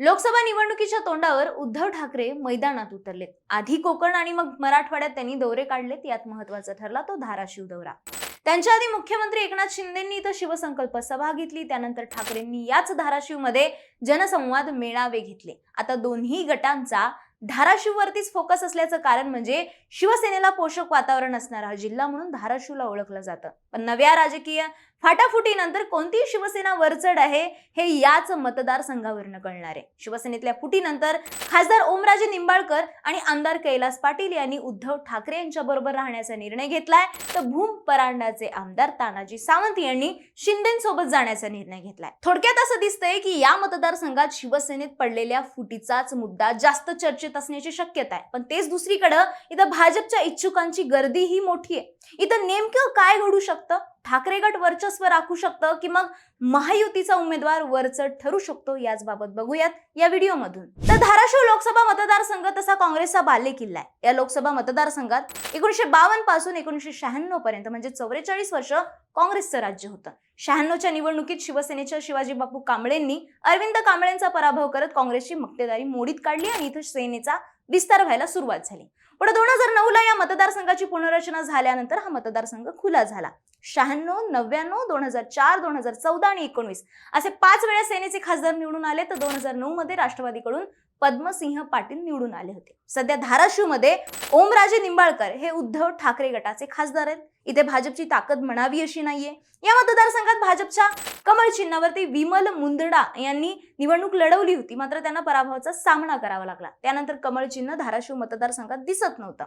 लोकसभा निवडणुकीच्या तोंडावर उद्धव ठाकरे मैदानात उतरलेत आधी कोकण आणि मग मराठवाड्यात त्यांनी दौरे काढलेत यात महत्त्वाचा ठरला तो धाराशिव दौरा. त्यांच्या आधी मुख्यमंत्री एकनाथ शिंदेंनी इथं शिवसंकल्प सभा घेतली त्यानंतर ठाकरेंनी याच धाराशिवमध्ये जनसंवाद मेळावे घेतले. आता दोन्ही गटांचा धाराशिववरतीच फोकस असल्याचं कारण म्हणजे शिवसेनेला पोषक वातावरण असणारा हा जिल्हा म्हणून धाराशिवला ओळखलं जातं. पण नव्या राजकीय फाटाफुटीनंतर कोणती शिवसेना वरचढ आहे हे याच मतदारसंघावरनं कळणार आहे. शिवसेनेतल्या फुटीनंतर खासदार ओमराजे निंबाळकर आणि आमदार कैलास पाटील यांनी उद्धव ठाकरे यांच्या बरोबर राहण्याचा निर्णय घेतलाय. तर भूम परांडाचे आमदार तानाजी सावंत यांनी शिंदेसोबत जाण्याचा निर्णय घेतलाय. थोडक्यात असं दिसतंय की या मतदारसंघात शिवसेनेत पडलेल्या फुटीचाच मुद्दा जास्त चर्चेत असण्याची शक्यता आहे. पण तेच दुसरीकडं इथं भाजपच्या इच्छुकांची गर्दी ही मोठी आहे. इथं नेमकं काय घडू शकतं? ठाकरे गट वर्चस्व राखू शकतं की मग महायुतीचा उमेदवार वरचढ ठरू शकतो याच बाबत बघूयात या व्हिडिओमधून. तर धाराशिव लोकसभा मतदारसंघ तसा काँग्रेसचा बाल्य किल्ला आहे. या लोकसभा मतदारसंघात एकोणीशे बावन्नपासून एकोणीशे शहाण्णव पर्यंत म्हणजे चौवेचाळीस वर्ष काँग्रेसचं राज्य होतं. शहाण्णवच्या निवडणुकीत शिवसेनेच्या शिवाजी बापू कांबळेंनी अरविंद कांबळेंचा पराभव करत काँग्रेसची मक्तेदारी मोडीत काढली आणि इथं सेनेचा विस्तार व्हायला सुरुवात झाली. पण दोन हजार नऊला या मतदारसंघाची पुनर्रचना झाल्यानंतर हा मतदारसंघ खुला झाला. शहाण्णव नव्याण्णव दोन हजार चार दोन हजार चौदा आणि एकोणवीस असे पाच वेळा सेनेचे खासदार निवडून आले. तर दोन हजार नऊ मध्ये राष्ट्रवादीकडून पद्मसिंह पाटील निवडून आले होते. सध्या धाराशिवमध्ये ओमराजे निंबाळकर हे उद्धव ठाकरे गटाचे खासदार आहेत. इथे भाजपची ताकद म्हणावी अशी नाहीये. या मतदारसंघात भाजपच्या कमळ चिन्हावरती विमल मुंदडा यांनी निवडणूक लढवली होती. मात्र त्यांना पराभवाचा सामना करावा लागला. त्यानंतर कमळ चिन्ह धाराशिव मतदारसंघात दिसत नव्हतं.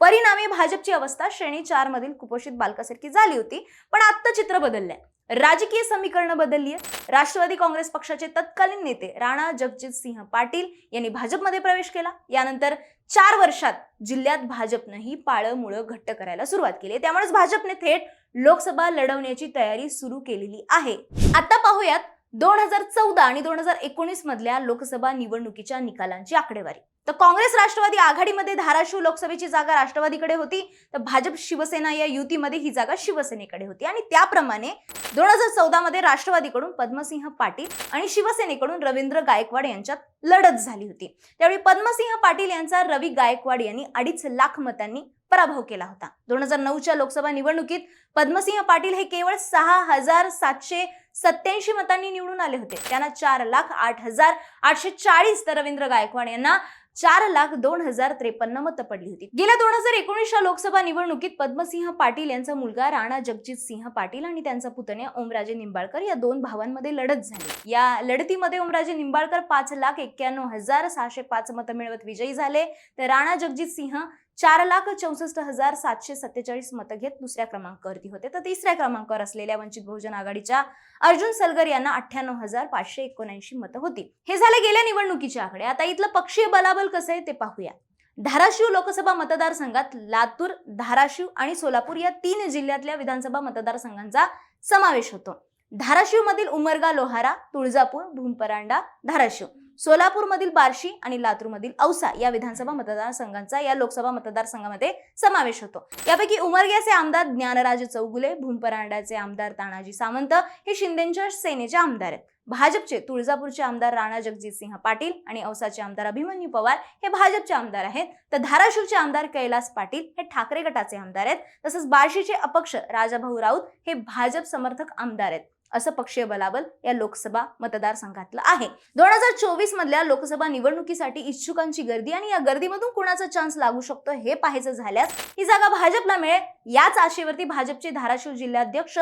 परिणामी भाजपची अवस्था श्रेणी चार मधील कुपोषित बालकासारखी झाली होती पण आत्ता चित्र बदललंय. राजकीय समीकरणं बदलली आहेत. राष्ट्रवादी काँग्रेस पक्षाचे तत्कालीन नेते राणा जगजित सिंह पाटील यांनी भाजपमध्ये प्रवेश केला. यानंतर चार वर्षात जिल्ह्यात भाजपनंही पाळं मुळं घट्ट करायला सुरुवात केली त्यामुळेच भाजपने थेट लोकसभा लढवण्याची तयारी सुरू केलेली आहे. आता पाहूयात दोन हजार चौदा आणि दोन हजार एकोणीस मधल्या लोकसभा निवडणुकीच्या निकालांची आकडेवारी. तर काँग्रेस राष्ट्रवादी आघाडीमध्ये धाराशिव लोकसभेची जागा राष्ट्रवादीकडे होती. तर भाजप शिवसेना या युतीमध्ये ही जागा शिवसेनेकडे होती. आणि त्याप्रमाणे दोन हजार चौदामध्ये राष्ट्रवादीकडून पद्मसिंह पाटील आणि शिवसेनेकडून रवींद्र गायकवाड यांच्यात लढत झाली होती. त्यावेळी पद्मसिंह पाटील यांचा रवी गायकवाड यांनी अडीच लाख मतांनी पराभव केला होता. दोन हजार नऊच्या लोकसभा निवडणुकीत पद्मसिंह पाटील हे केवळ सहा हजार सातशे सत्याऐंशी मतांनी निवडून आले होते. त्यांना चार लाख आठ हजार आठशे चाळीस तर रवींद्र गायकवाड यांना चार लाख दोन हजार त्रेपन्न मतं पडली होती. गेल्या दोन हजार एकोणीसच्या लोकसभा निवडणुकीत पद्मसिंह पाटील यांचा मुलगा राणा जगजित सिंह पाटील आणि त्यांचा पुतण्या ओमराजे निंबाळकर या दोन भावांमध्ये लढत झाली. या लढतीमध्ये ओमराजे निंबाळकर पाच लाख एक्क्याण्णव हजार सहाशे पाच मतं मिळवत विजयी झाले. तर राणा जगजित सिंह चार लाख चौसष्ट हजार सातशे सत्तेचाळीस मतं घेत दुसऱ्या क्रमांकावरती होते. तर तिसऱ्या क्रमांकावर असलेल्या वंचित बहुजन आघाडीच्या अर्जुन सलगर यांना अठ्ठ्याण्णव हजार पाचशे एकोणऐंशी मतं होती. हे झाले गेल्या निवडणुकीचे आकडे. आता इथलं पक्षीय बलाबल कसं आहे ते पाहूया. धाराशिव लोकसभा मतदारसंघात लातूर धाराशिव आणि सोलापूर या तीन जिल्ह्यातल्या विधानसभा मतदारसंघांचा समावेश होतो. धाराशिव मधील उमरगा लोहारा तुळजापूर भूमपरांडा धाराशिव. सोलापूरमधील बार्शी आणि लातूरमधील औसा या विधानसभा मतदारसंघांचा या लोकसभा मतदारसंघामध्ये समावेश होतो. यापैकी उमरग्याचे आमदार ज्ञानराज चौगुले भूमपरांड्याचे आमदार तानाजी सावंत हे शिंदेच्या सेनेचे आमदार आहेत. भाजपचे तुळजापूरचे आमदार राणा जगजितसिंह पाटील आणि औसाचे आमदार अभिमन्यू पवार हे भाजपचे आमदार आहेत. तर धाराशिवचे आमदार कैलास पाटील हे ठाकरे गटाचे आमदार आहेत. तसंच बार्शीचे अपक्ष राजाभाऊ राऊत हे भाजप समर्थक आमदार आहेत. असं पक्षीय बलाबल या लोकसभा मतदारसंघातलं आहे. दोन हजार चोवीस मधल्या लोकसभा निवडणुकीसाठी इच्छुकांची गर्दी आणि या गर्दीमधून कुणाचा चान्स लागू शकतो हे पाहायचं झाल्यास ही जागा भाजपला मिळेल. याच आशेवरती भाजपचे धाराशिव जिल्हाध्यक्ष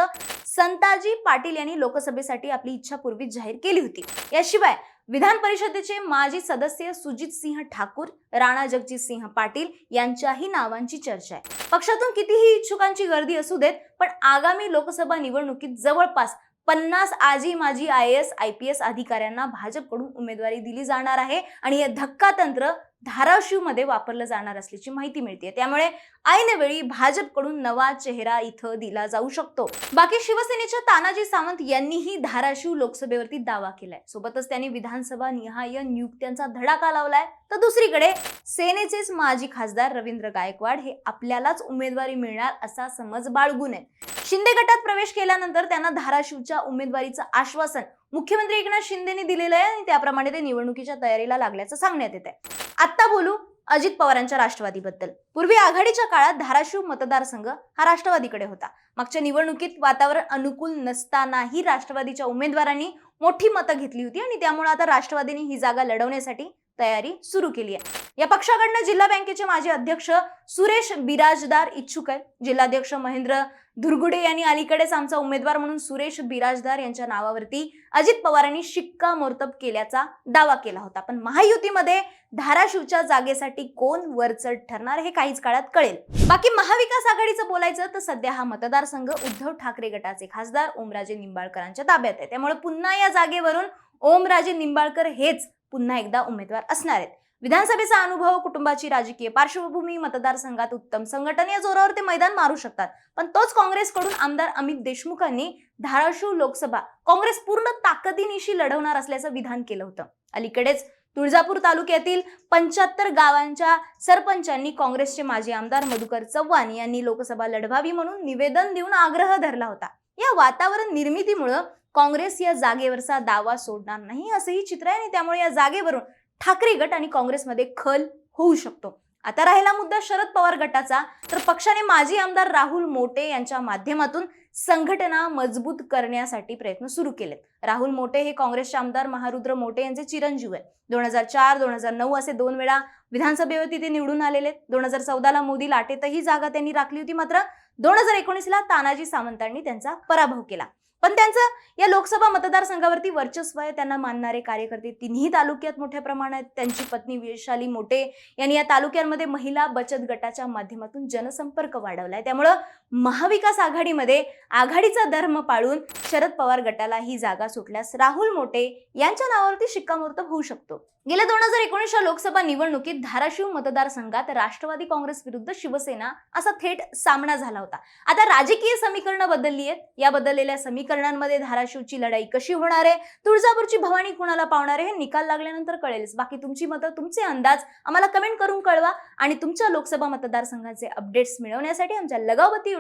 संताजी पाटील यांनी लोकसभेसाठी आपली इच्छा पूर्वीच जाहीर केली होती. याशिवाय विधान परिषदेचे माजी सदस्य सुजित सिंह ठाकूर राणा जगजित सिंह पाटील यांच्याही नावांची चर्चा आहे. पक्षातून कितीही इच्छुकांची गर्दी असू देत पण आगामी लोकसभा निवडणुकीत जवळपास पन्नास आजी माजी I S I P S अधिकाऱ्यांना भाजपकडून उमेदवारी दिली जाणार आहे आणि हे धक्का धाराशिवमध्ये धाराशिवमध्ये वापरलं जाणार असल्याची माहिती मिळते त्यामुळे ऐनवेळी भाजपकडून नवा चेहरा इथं दिला जाऊ शकतो. बाकी शिवसेनेच्या तानाजी सावंत यांनीही धाराशिव लोकसभेवरती दावा केलाय. सोबतच त्यांनी विधानसभा निहाय नियुक्त्यांचा धडाका लावलाय. तर दुसरीकडे सेनेचेच माजी खासदार रवींद्र गायकवाड हे आपल्यालाच उमेदवारी मिळणार असा समज बाळगून आहेत. शिंदे गटात प्रवेश केल्यानंतर त्यांना धाराशिवच्या उमेदवारीचं आश्वासन मुख्यमंत्री एकनाथ शिंदेने दिलेलं आहे आणि त्याप्रमाणे ते निवडणुकीच्या तयारीला लागल्याचं सांगण्यात येत आहे आता बोलू अजित पवारांच्या राष्ट्रवादीबद्दल. पूर्वी आघाडीच्या काळात धाराशिव मतदारसंघ हा राष्ट्रवादीकडे होता. मागच्या निवडणुकीत वातावरण अनुकूल नसतानाही राष्ट्रवादीच्या उमेदवारांनी मोठी मतं घेतली होती आणि त्यामुळे आता राष्ट्रवादीने ही जागा लढवण्यासाठी तयारी सुरू केली आहे. या पक्षाकडनं जिल्हा बँकेचे माजी अध्यक्ष सुरेश बिराजदार इच्छुक आहेत. जिल्हाध्यक्ष महेंद्र धुरगुडे यांनी अलीकडेच आमचा उमेदवार म्हणून सुरेश बिराजदार यांच्या नावावरती अजित पवारांनी शिक्कामोर्तब केल्याचा दावा केला होता. पण महायुतीमध्ये धाराशिवच्या जागेसाठी कोण वरचढ ठरणार हे काहीच काळात कळेल. बाकी महाविकास आघाडीचं बोलायचं तर सध्या हा मतदारसंघ उद्धव ठाकरे गटाचे खासदार ओमराजे निंबाळकरांच्या ताब्यात आहे. त्यामुळे पुन्हा या जागेवरून ओमराजे निंबाळकर हेच पुन्हा एकदा उमेदवार असणार आहेत. विधानसभेचा अनुभव कुटुंबाची राजकीय पार्श्वभूमी मतदारसंघात उत्तम संघटन या जोरावर ते मैदान मारू शकतात. पण तोच काँग्रेसकडून आमदार अमित देशमुखांनी धाराशिव लोकसभा काँग्रेस पूर्ण ताकदीनिशी लढवणार असल्याचं विधान केलं होतं. अलीकडेच तुळजापूर तालुक्यातील पंच्याहत्तर गावांच्या सरपंचांनी काँग्रेसचे माजी आमदार मधुकर चव्हाण यांनी लोकसभा लढवावी म्हणून निवेदन देऊन आग्रह धरला होता. या वातावरण निर्मितीमुळं काँग्रेस या जागेवरचा दावा सोडणार नाही असंही चित्र आहे आणि त्यामुळे या जागेवरून ठाकरे गट आणि काँग्रेसमध्ये खल होऊ शकतो. आता राहिला मुद्दा शरद पवार गटाचा. तर पक्षाने माजी आमदार राहुल मोटे यांच्या माध्यमातून संघटना मजबूत करण्यासाठी प्रयत्न सुरू केलेत. राहुल मोटे हे काँग्रेसचे आमदार महारुद्र मोटे यांचे चिरंजीव आहेत. दोन हजार चार दोन हजार नऊ असे दोन वेळा विधानसभेवरती ते निवडून आलेले दोन हजार चौदाला मोदी लाटेतही जागा त्यांनी राखली होती मात्र दोन हजार एकोणीसला तानाजी सावंतांनी त्यांचा पराभव केला. पण त्यांचं या लोकसभा मतदारसंघावरती वर्चस्व आहे. त्यांना मानणारे कार्यकर्ते तिन्ही तालुक्यात मोठ्या प्रमाणात त्यांची पत्नी वैशाली मोटे यांनी या तालुक्यांमध्ये महिला बचत गटाच्या माध्यमातून जनसंपर्क वाढवलाय. त्यामुळं महाविकास आघाडीमध्ये आघाडीचा धर्म पाळून शरद पवार गटाला ही जागा सुटल्यास राहुल मोटे यांच्या नावावरती शिक्कामोर्तब होऊ शकतो. गेल्या दोन हजार एकोणीसच्या लोकसभा निवडणुकीत धाराशिव मतदारसंघात राष्ट्रवादी काँग्रेस विरुद्ध शिवसेना असा थेट सामना झाला होता. आता राजकीय समीकरणं बदलली आहेत. या बदललेल्या समीकरणांमध्ये धाराशिवची लढाई कशी होणार आहे? तुळजापूरची भवानी कुणाला पावणार आहे हे निकाल लागल्यानंतर कळेलच. बाकी तुमची मतं तुमचे अंदाज आम्हाला कमेंट करून कळवा आणि तुमच्या लोकसभा मतदारसंघाचे अपडेट्स मिळवण्यासाठी आमच्या लगावती